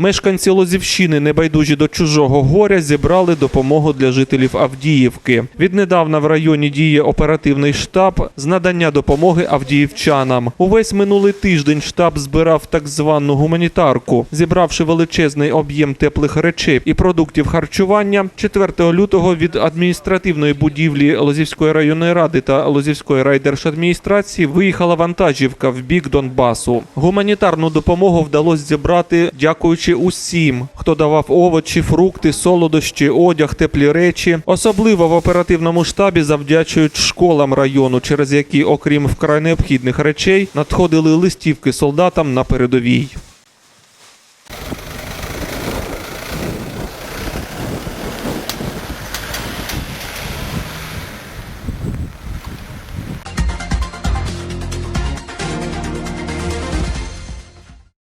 Мешканці Лозівщини, небайдужі до чужого горя, зібрали допомогу для жителів Авдіївки. Віднедавна в районі діє оперативний штаб з надання допомоги авдіївчанам. Увесь минулий тиждень штаб збирав так звану гуманітарку, зібравши величезний об'єм теплих речей і продуктів харчування. 4 лютого від адміністративної будівлі Лозівської районної ради та Лозівської райдержадміністрації виїхала вантажівка в бік Донбасу. Гуманітарну допомогу вдалося зібрати, дякуючи усім, хто давав овочі, фрукти, солодощі, одяг, теплі речі. Особливо в оперативному штабі завдячують школам району, через які, окрім вкрай необхідних речей, надходили листівки солдатам на передовій.